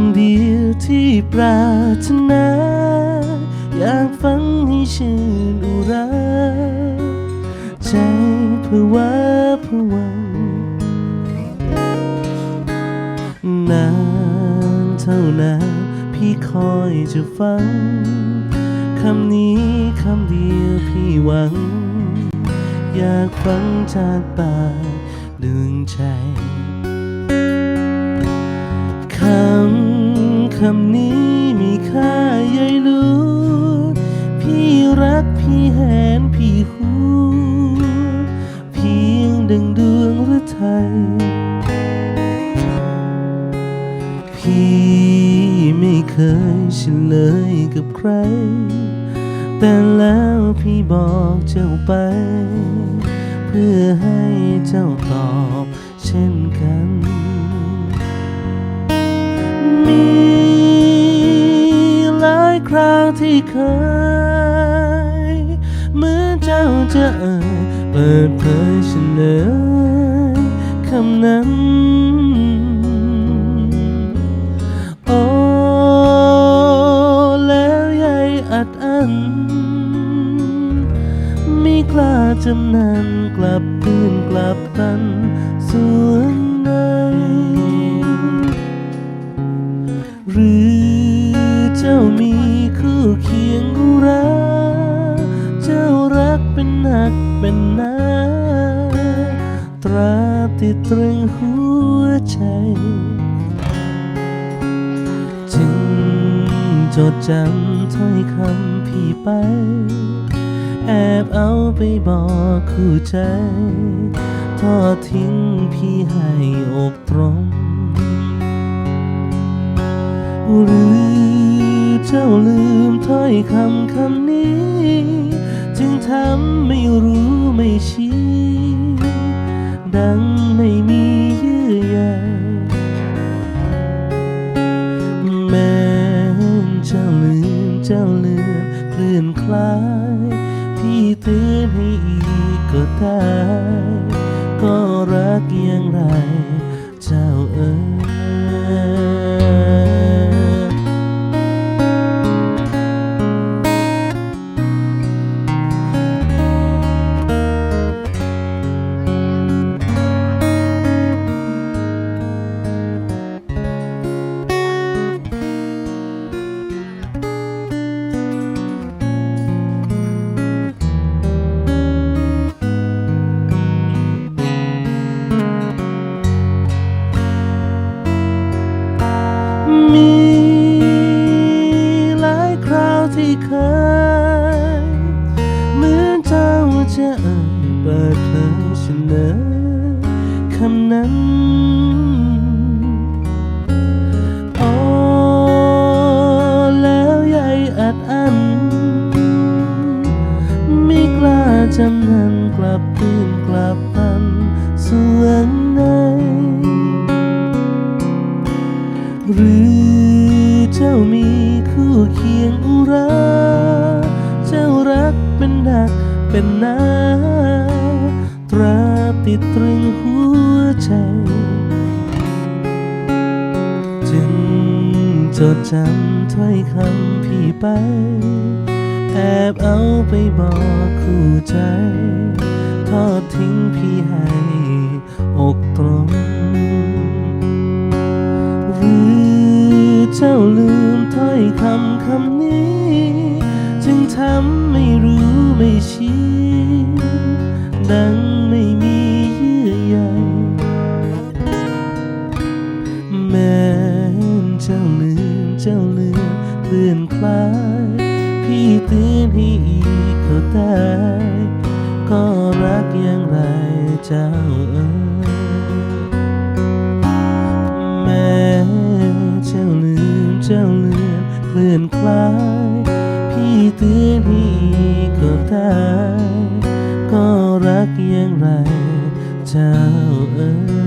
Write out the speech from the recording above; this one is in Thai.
ำเดียวที่ปรารถนา อยากฟังให้ชื่นอุรา ใจเพื่อว่าเพื่อวังนานเท่านานพี่คอยจะฟัง คำนี้คำเดียวพี่หวัง อยากฟังจากปากดวงใจ คำำนี้มีค่าใหญ่หลวงพี่รักพี่แหนพี่หูเพียงดังดวงหรือไทยพี่ไม่เคยเฉลยกับใคร แต่แล้วพี่บอกเจ้าไป เพื่อให้เจ้าตอบเช่นกันายคราวที่เคย เหมือนเจ้าจะเอ่ยเปิดเผยฉันเลยคำนั้น โอ้แล้วยายอัดอันไม่กล้าจำนันกลับคืนกลับกันส่วนในหรือเจ้ามี ติดตรึงหัวใจ จึงจดจำถ้อยคำพี่ไป แอบเอาไปบอกคู่ใจ ทอดทิ้งพี่ให้อกตรงหรือเจ้าลืมถ้อยคำคำนี้ จึงทำไม่รู้ไม่ชี้ ดังไม่มีเยื่อใยแม้เจ้าลืมเจ้าลืมเคลื่อนคลาย พี่เตือนให้อีกก็ได้ก็รักอย่างไร เจ้าเอ๋ย คราวที่เคยเหมือนเจ้าจะเอ่ยเปิดเผยเฉลยค ราเจ้ารักเป็นหนักเป็นหนาตราติดตรึงหัวใจ จึงจดจำถ้อยคำพี่ไป แอบเอาไปบอกคู่ใจ แม้เจ้าลืมเจ้าลืมเคลื่อนคลายพี่เตือนให้อีกเขาได้ก็รักอย่างไรเจ้าเอ๋ยแม้เจ้าลืมเจ้าลืมเคลื่อนคลายพี่เตือนให้ก็ได้ก็รักอย่างไรเจ้าเอ๋ย